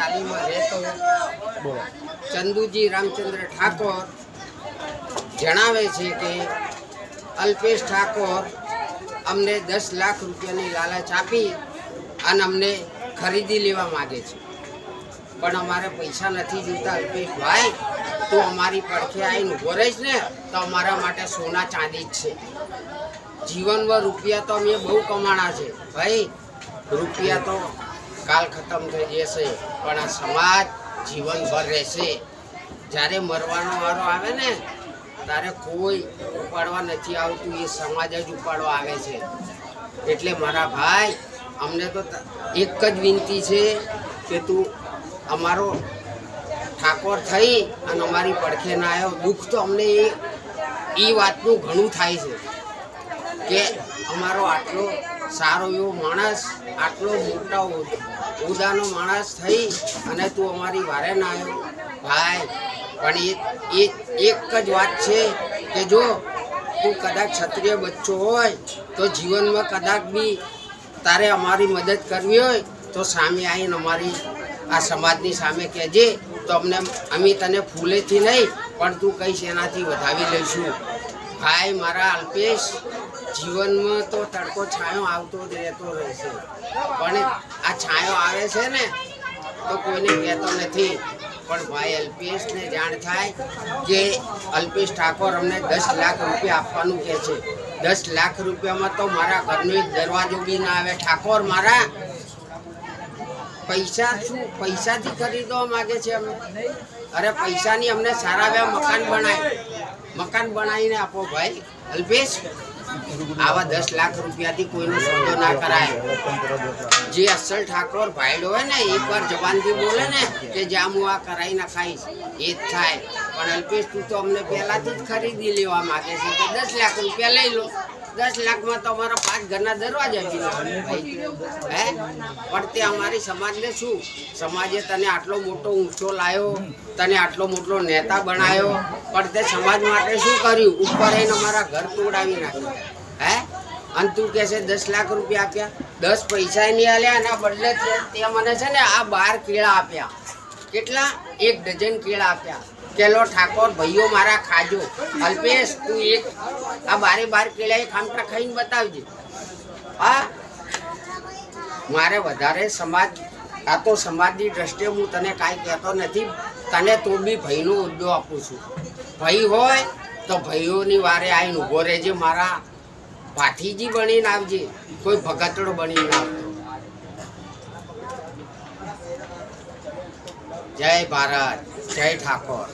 ચાલીમાં રહેતો ચંદુજી રામચંદ્ર ઠાકોર જણાવે છે કે અલ્પેશ ઠાકોર અમને દસ લાખ રૂપિયાની લાલચ આપી અને અમને ખરીદી લેવા માગે છે. પણ અમારે પૈસા નથી જોઈતા અલ્પેશભાઈ તું અમારી પડખે આવીને ઊભો રહીશ ને, તો અમારા માટે સોના ચાંદી જ છે. જીવનમાં રૂપિયા તો અમે બહુ કમાણા છે. ભાઈ, રૂપિયા તો કાલ ખતમ થઈ જશે, પણ આ સમાજ જીવનભર રહેશે. જ્યારે મરવાનો વારો આવે ને, ત્યારે કોઈ ઉપાડવા નથી આવતું, એ સમાજ જ ઉપાડવા આવે છે. એટલે મારા ભાઈ, અમને તો એક જ વિનંતી છે કે તું અમારો ઠાકોર થઈ અને અમારી પડખે ના આવ્યો. દુઃખ તો અમને એ વાતનું ઘણું થાય છે કે અમારો આટલો સારો એવો માણસ, આટલો મોટા ઉદાનો માણસ થઈ અને તું અમારી વારે ના આવ્યો. ભાઈ, પણ એ એક જ વાત છે કે જો તું કદાચ ક્ષત્રિય બચ્ચો હોય, તો જીવનમાં કદાચ બી તારે અમારી મદદ કરવી હોય, તો સામે આવીને અમારી આ સમાજની સામે કહેજે, તો અમને, અમે તને ફૂલેથી નહીં, પણ તું કહીશ એનાથી વધાવી લઈશું. ભાઈ, મારા અલ્પેશ જીવનમાં તો તડકો છાંયો આવતો જ રહેતો રહેશે પણ આ છાંયો આવે છે ને, તો કોઈને કહેતો નથી. પણ ભાઈ અલ્પેશને જાણ થાય કે અલ્પેશ ઠાકોર અમને દસ લાખ રૂપિયા આપવાનું કહે છે. દસ લાખ રૂપિયામાં તો મારા ઘરનો એક દરવાજો બી ના આવે. ઠાકોર મારા પૈસા શું, પૈસાથી ખરીદવા માગે છે અમે? અરે પૈસાની અમને સારા એવા મકાન બનાય. મકાન બનાવીને આપો ભાઈ. અલ્પેશ આવા દસ લાખ રૂપિયાથી કોઈનો સોદો ના કરાય. જે અસલ ઠાકોર ભાઈડો હોય ને, એક વાર જવાનથી બોલે ને કે જ્યાં હું આ કરાવી નાખાઈશ એ જ થાય. પણ અલ્પેશ, તું તો અમને પહેલાથી જ ખરીદી લેવા માંગે છે. કે દસ લાખ રૂપિયા લઈ લો. દસ લાખમાં તો અમારા પાંચ ઘરના દરવાજા હે? પણ તે અમારી સમાજને શું? સમાજે તને આટલો મોટો ઊંચો લાવ્યો તને આટલો મોટો નેતા બનાવ્યો પણ તે સમાજ માટે શું કર્યું? ઉપર એને અમારા ઘર તોડાવી નાખ્યું. હે? અને તું કહે દસ લાખ રૂપિયા આપ્યા. દસ પૈસા નહીં આલ્યા એના બદલે તે મને છે ને આ બાર કેળા આપ્યા. કેટલા? એક ડઝન કેળા આપ્યા. કેલો ઠાકોર, ભાઈઓ મારા ખાજો. અલ્પેશ, તું એક. આ બારે બાર કેળા એક ખાઈને બતાવજે. હા? મારે વધારે સમાજ, આ તો સમાજની દ્રષ્ટિએ હું તને કાંઈ કહેતો નથી. તને તો બી ભાઈનો ઉદ્દો આપું છું. ભાઈ હોય તો ભાઈઓની વારે આવીને ઊભો રહેજે. મારા ભાઠીજી બનીને આવજે. કોઈ ભગતડો બનીને આવતો. જય ભારત. જય ઠાકોર.